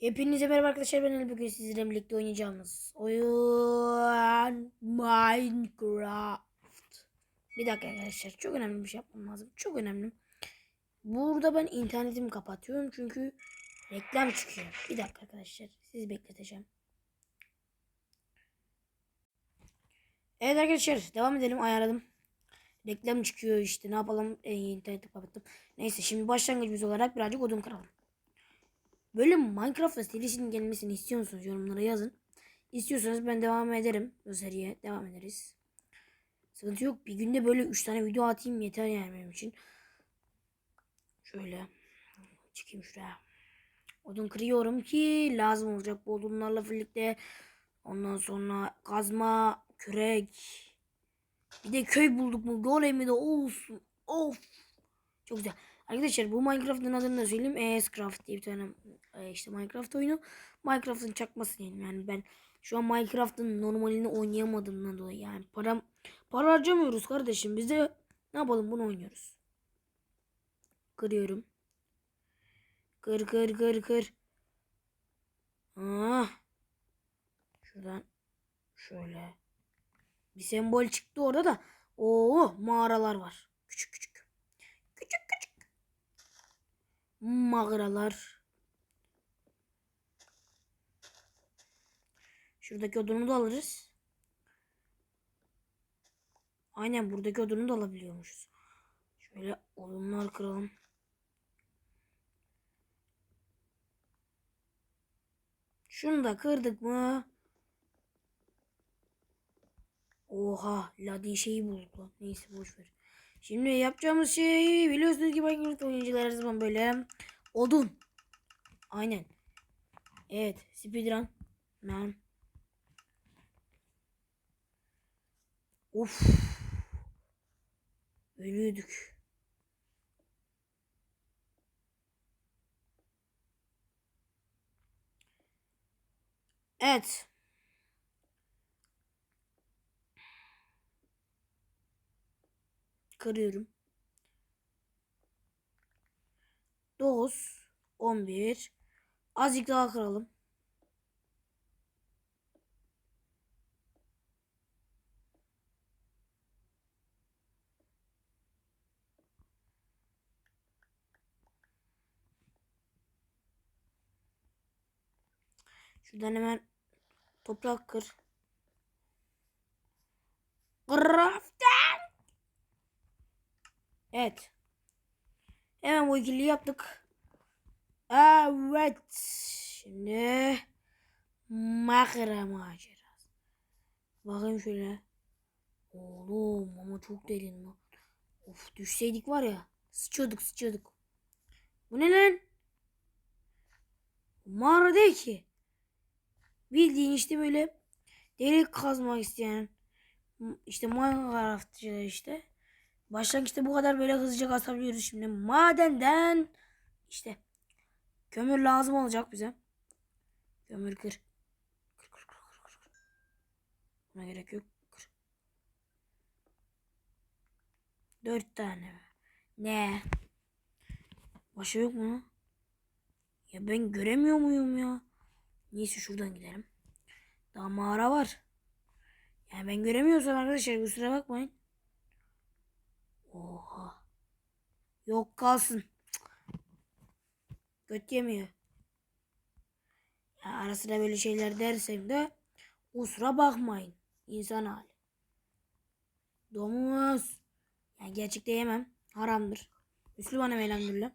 Hepinize merhaba arkadaşlar ben Ali bugün sizlerle birlikte oynayacağımız oyun Minecraft. Bir dakika arkadaşlar çok önemli bir şey yapmam lazım. Çok önemli. Burada ben internetimi kapatıyorum çünkü reklam çıkıyor. Bir dakika arkadaşlar sizi bekleteceğim. Evet arkadaşlar devam edelim ayarladım. Reklam çıkıyor işte ne yapalım e, interneti kapattım. Neyse şimdi başlangıcımız olarak birazcık odun kıralım. Böyle Minecraft serisinin gelmesini istiyor musunuz? Yorumlara yazın. İstiyorsanız ben devam ederim. O seriye devam ederiz. Sıkıntı yok. Bir günde böyle 3 tane video atayım yeter yani benim için. Şöyle. Çıkayım şuraya. Odun kırıyorum ki lazım olacak bu odunlarla birlikte. Ondan sonra kazma, kürek. Bir de köy bulduk mu? Golemi de olsun. Of. Çok güzel. Arkadaşlar bu Minecraft'ın adını da söyleyeyim. ESCraft diye bir tane e, işte Minecraft oyunu. Minecraft'ın çakması diyelim. Yani ben şu an Minecraft'ın normalini oynayamadığımdan dolayı yani param para harcamıyoruz kardeşim. Biz de ne yapalım bunu oynuyoruz. Kırıyorum. Kır kır kır kır. Ah. Şuradan şöyle bir sembol çıktı orada da. Oo mağaralar var. Küçük. Küçük küçük. Mağaralar. Şuradaki odunu da alırız. Aynen buradaki odunu da alabiliyormuşuz. Şöyle odunlar kıralım. Şunu da kırdık mı? Oha ladi şeyi bulduk lan. Neyse boş ver. Şimdi yapacağımız şey biliyorsunuz ki Minecraft oyuncular her zaman böyle odun. Aynen. Evet speedrun. Man. Of. Ölüyorduk. Evet. Kırıyorum. 9 11 Azıcık daha kıralım. Şuradan hemen toprak kır. Crafting. Evet. Hemen bu ikiliyi yaptık. Evet. Şimdi makara macerası. Bakayım şöyle. Oğlum ama çok derin lan. Of düşseydik var ya. Sıçıyorduk sıçıyorduk. Bu ne lan? Mağara değil ki. Bildiğin işte böyle delik kazmak isteyen işte Minecraftçılar işte. Başlangıçta bu kadar böyle hızlıca kasabiliyoruz şimdi. Madenden işte kömür lazım olacak bize. Kömür kır. Kır kır kır kır kır. Buna gerek yok. Kır. Dört tane. Ne? Başka yok mu? Ya ben göremiyor muyum ya? Neyse şuradan gidelim. Daha mağara var. Yani ben göremiyorsam arkadaşlar kusura bakmayın. Oha. Yok kalsın. Göt yemiyor. Ya ara sıra böyle şeyler dersem de kusura bakmayın. İnsan hali. Domuz. Yani gerçekte yemem. Haramdır. Müslümanım elhamdülillah.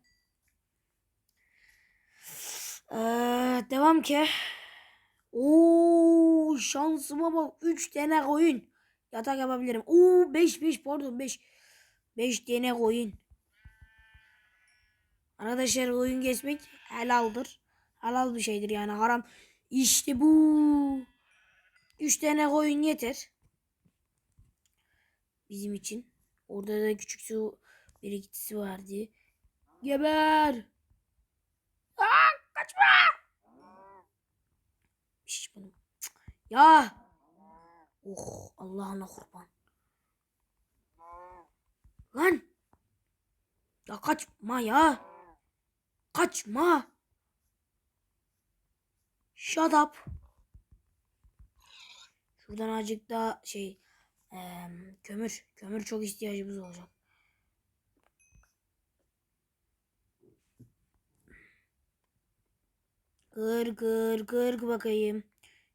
Ee, devam ki. Oo şansıma bak. 3 tane koyun. Yatak yapabilirim. Oo 5 5 pardon 5. 5 tane koyun. Arkadaşlar koyun kesmek helaldir. Halal bir şeydir yani haram. İşte bu. 3 tane koyun yeter. Bizim için. Orada da küçük su birikintisi vardı. Geber. Aa, kaçma. Şiş bunu. Ya. Oh Allah'ına kurban. Lan. Ya kaçma ya. Kaçma. Shut up. Şuradan azıcık daha şey eee, kömür. Kömür çok ihtiyacımız olacak. Kır kır kır bakayım.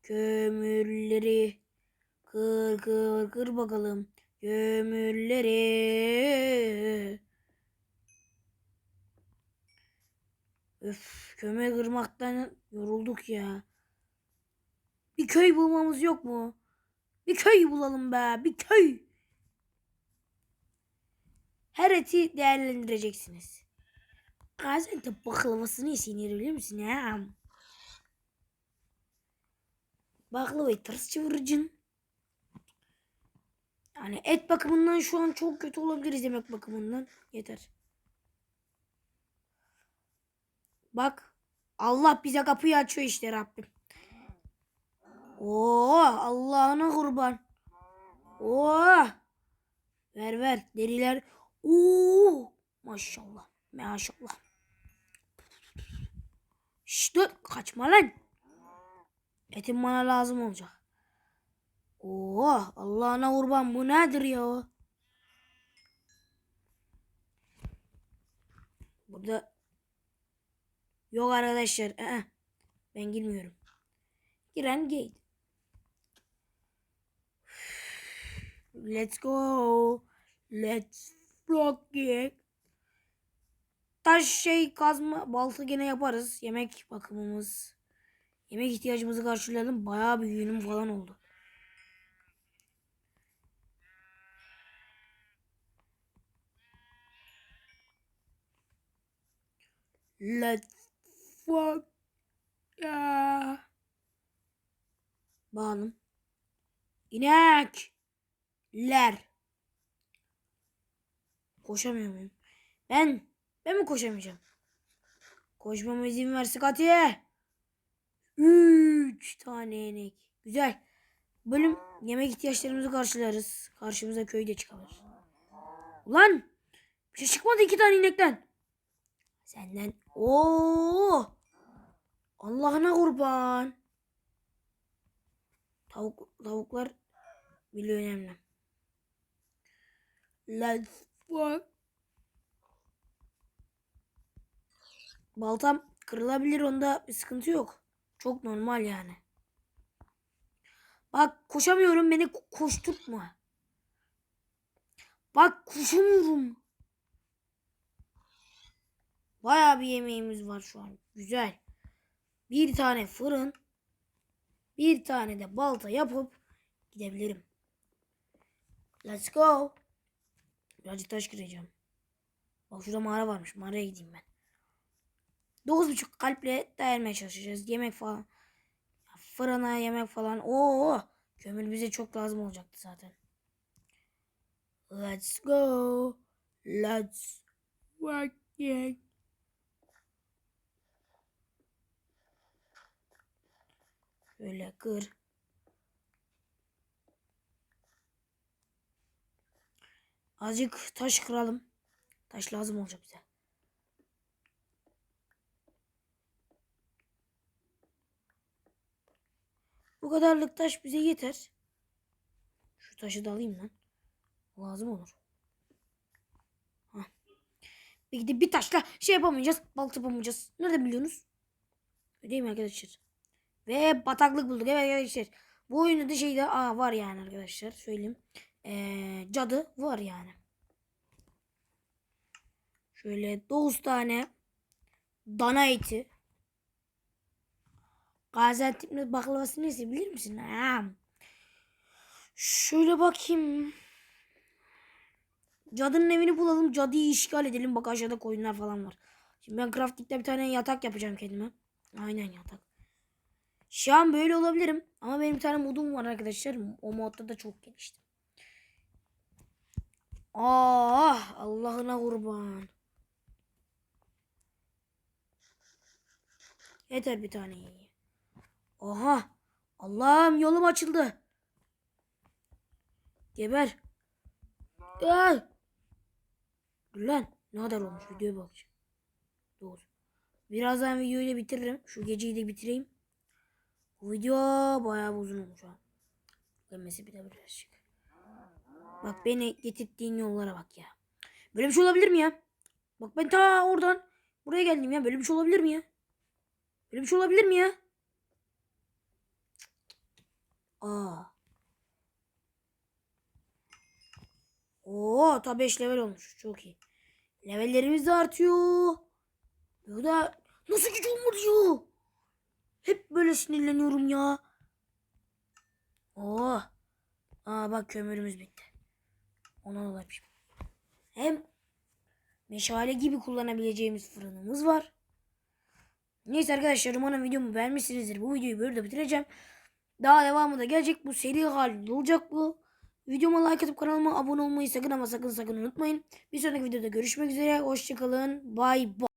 Kömürleri. Kır kır kır bakalım. Kömürleri. Öf kömür kırmaktan yorulduk ya. Bir köy bulmamız yok mu? Bir köy bulalım be. Bir köy. Her eti değerlendireceksiniz. Gaziantep baklavasını sinir bilir misin ya? Baklavayı ters çevireceksin. Yani et bakımından şu an çok kötü olabiliriz yemek bakımından. Yeter. Bak. Allah bize kapıyı açıyor işte Rabbim. Oo Allah'ına kurban. Oo. Ver ver deriler. Oo maşallah. Maşallah. Şşt dur kaçma lan. Etim bana lazım olacak. Oo Allah'ına kurban bu nedir ya? Burada yok arkadaşlar. Aa, ben girmiyorum. Giren gate. Let's go. Let's rock it. Taş şey kazma balta gene yaparız. Yemek bakımımız. Yemek ihtiyacımızı karşılayalım. Bayağı bir yünüm falan oldu. Let's fuck yeah. Bağalım. İnekler. Koşamıyor muyum? Ben, ben mi koşamayacağım? Koşmama izin ver Scotty. Üç tane inek. Güzel. Bölüm yemek ihtiyaçlarımızı karşılarız. Karşımıza köy de çıkabilir. Ulan bir şey çıkmadı iki tane inekten. Senden. Oo. Allah'ına kurban. Tavuk, tavuklar bile önemli. Let's fuck. Baltam kırılabilir onda bir sıkıntı yok. Çok normal yani. Bak koşamıyorum beni ko- koşturtma. Bak koşamıyorum. Bayağı bir yemeğimiz var şu an. Güzel. Bir tane fırın. Bir tane de balta yapıp gidebilirim. Let's go. Birazcık taş kıracağım. Bak şurada mağara varmış. Mağaraya gideyim ben. 9.5 kalple dayanmaya çalışacağız. Yemek falan. Fırına yemek falan. Oo, kömür bize çok lazım olacaktı zaten. Let's go. Let's work it. Şöyle kır. Azıcık taş kıralım. Taş lazım olacak bize. Bu kadarlık taş bize yeter. Şu taşı da alayım lan. Lazım olur. Hah. Peki de bir taşla şey yapamayacağız. Balta yapamayacağız. Nerede biliyorsunuz? Öyle değil mi arkadaşlar? Ve bataklık bulduk. Evet arkadaşlar. Bu oyunda da şeyde aa, var yani arkadaşlar. Söyleyeyim. Ee, cadı var yani. Şöyle 9 tane dana eti. Gaziantep baklavası neyse bilir misin? Ha. Şöyle bakayım. Cadının evini bulalım. Cadıyı işgal edelim. Bak aşağıda koyunlar falan var. Şimdi ben crafting'de bir tane yatak yapacağım kendime. Aynen yatak. Şu an böyle olabilirim. Ama benim bir tane modum var arkadaşlar. O modda da çok geliştim. Ah Allah'ına kurban. Yeter bir tane. Oha. Allah'ım yolum açıldı. Geber. Ay. Dur lan. Ne kadar olmuş videoya bakacağım. Doğru. Birazdan videoyu da bitiririm. Şu geceyi de bitireyim. Bu video bayağı uzun olmuş ha. Gelmesi bir de birazcık. Bak beni getirdiğin yollara bak ya. Böyle bir şey olabilir mi ya? Bak ben ta oradan buraya geldim ya. Böyle bir şey olabilir mi ya? Böyle bir şey olabilir mi ya? Aa. Oo, ta 5 level olmuş. Çok iyi. Levellerimiz de artıyor. Bu da nasıl güç olmuyor? Hep böyle sinirleniyorum ya. Oo. Aa bak kömürümüz bitti. Ona dolaymış. Hem meşale gibi kullanabileceğimiz fırınımız var. Neyse arkadaşlar umarım videomu beğenmişsinizdir. Bu videoyu böyle de bitireceğim. Daha devamı da gelecek. Bu seri halinde olacak bu. Videoma like atıp kanalıma abone olmayı sakın ama sakın sakın unutmayın. Bir sonraki videoda görüşmek üzere. Hoşçakalın. Bye bye.